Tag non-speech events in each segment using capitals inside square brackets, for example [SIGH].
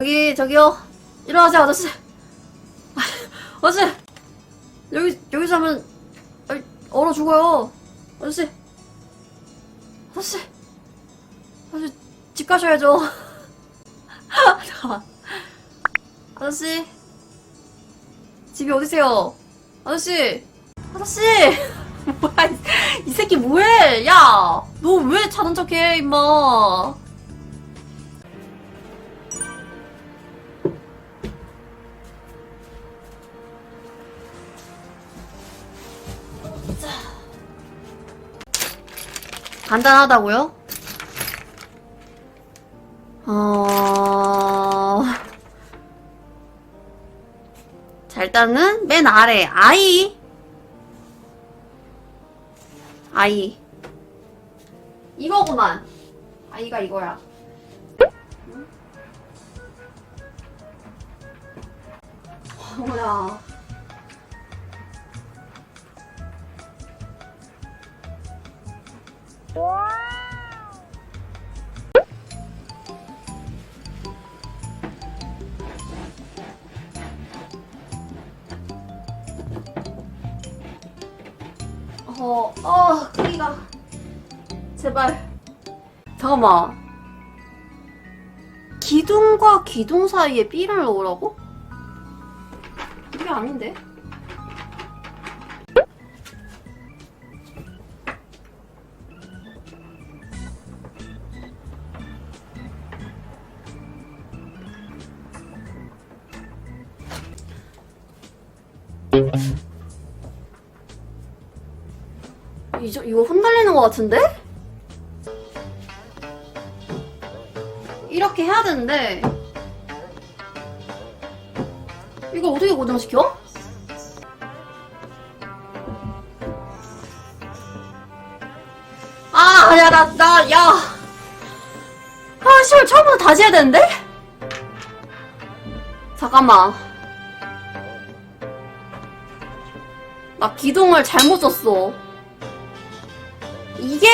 여기 저기요. 일어나세요 아저씨. 아, 아저씨. 여기 여기 자면 아이, 얼어 죽어요. 아저씨. 아저씨. 아저씨 집 가셔야죠. 잠깐만 [LAUGHS] 아저씨. 집이 어디세요? 아저씨. 아저씨. [LAUGHS] 뭐야 이, 이 새끼 뭐해? 야 너 왜 자는 척해 임마 간단하다고요? 어... 자, 일단은 맨 아래, 아이. 아이. 이거구만. 아이가 이거야. 응? 뭐야. 어, 어, 크기가. 제발. 잠깐만. 기둥과 기둥 사이에 B를 넣으라고? 이게 아닌데? 이저, 이거 혼날리는 것 같은데? 이렇게 해야 되는데 이걸 어떻게 고정시켜? 아, 야, 나, 나, 야. 아, 씨발, 처음부터 다시 해야 되는데? 잠깐만. 나 기둥을 잘못 썼어. 이게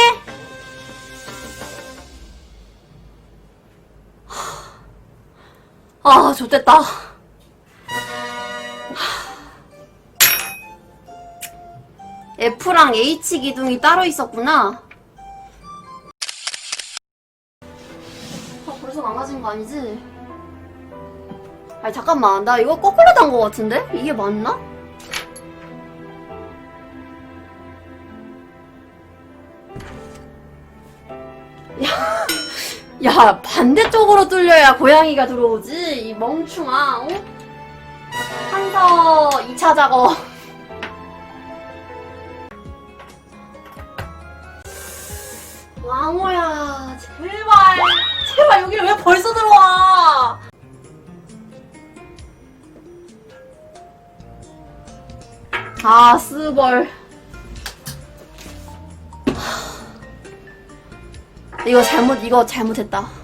아 좋됐다 F랑 H 기둥이 따로 있었구나 아 벌써 망가진 거 아니지? 아니 잠깐만 나 이거 거꾸로 단 거 같은데? 이게 맞나? 야 반대쪽으로 뚫려야 고양이가 들어오지 이 멍충아 어? 한서 2차 작업. 왕호야 제발. 제발 여기를 왜 벌써 들어와? 아 스벌 이거 잘못 이거 잘못했다.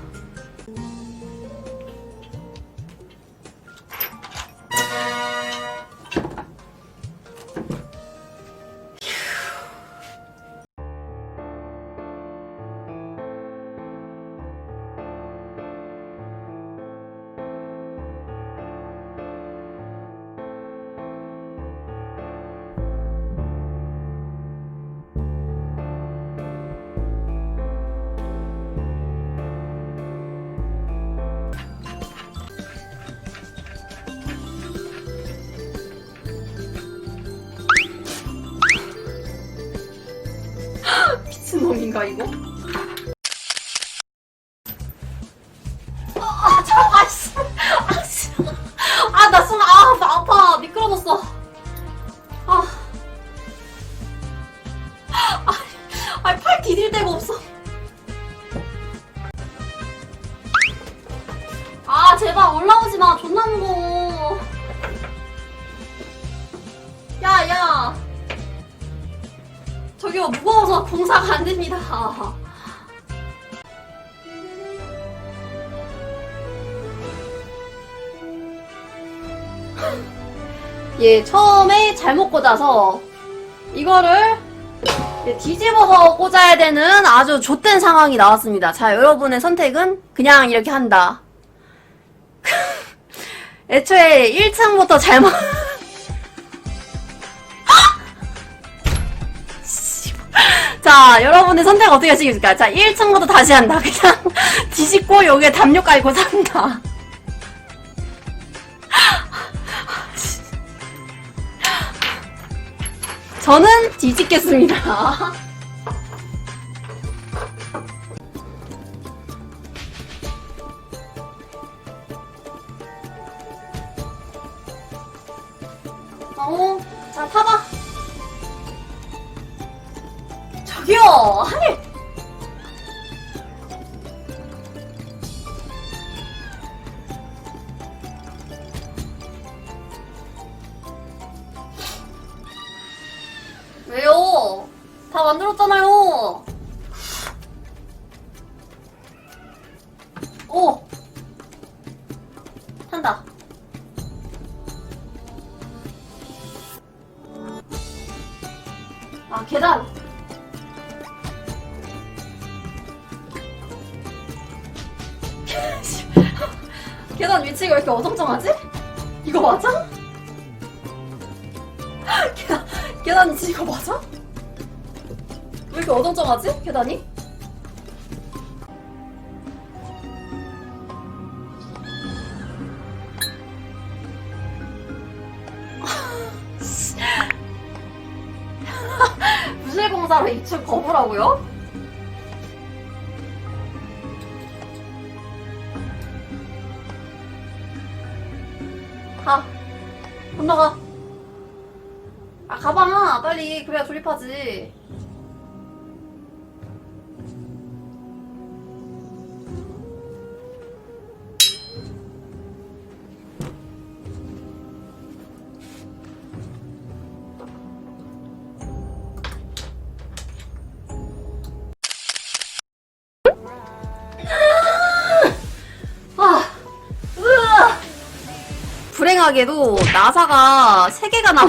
미친놈인가 이거? 아, 저, 아씨, 아 씨, 아, 나 순간, 아, 나 아파, 미끄러졌어. 아, 아, 아, 팔 디딜 데가 없어. 아, 제발 올라오지 마, 존나 무거워. 야, 야. 저기요 무거워서 공사가 안 됩니다. [LAUGHS] 예, 처음에 잘못 꽂아서 이거를 예, 뒤집어서 꽂아야 되는 아주 좆된 상황이 나왔습니다. 자, 여러분의 선택은 그냥 이렇게 한다. [LAUGHS] 애초에 1층부터 잘못. [LAUGHS] 자, 여러분의 선택 어떻게 하시겠습니까? 자, 1층부터 다시 한다. [LAUGHS] 그냥 뒤집고 여기에 담요 깔고 산다. 저는 뒤집겠습니다. [LAUGHS] 어, 자, 타봐. 저기요, 하늘. 왜요? 다 만들었잖아요. 계단 위치가 왜 이렇게 어정쩡하지? 이거 맞아? [LAUGHS] 계단, 계단 위치 이거 맞아? 왜 이렇게 어정쩡하지? 계단이? [LAUGHS] 무실공사로 입출 거부라고요? 건너가. 아, 가봐. 빨리. 그래야 조립하지. 불행하게도 나사가 3개가 남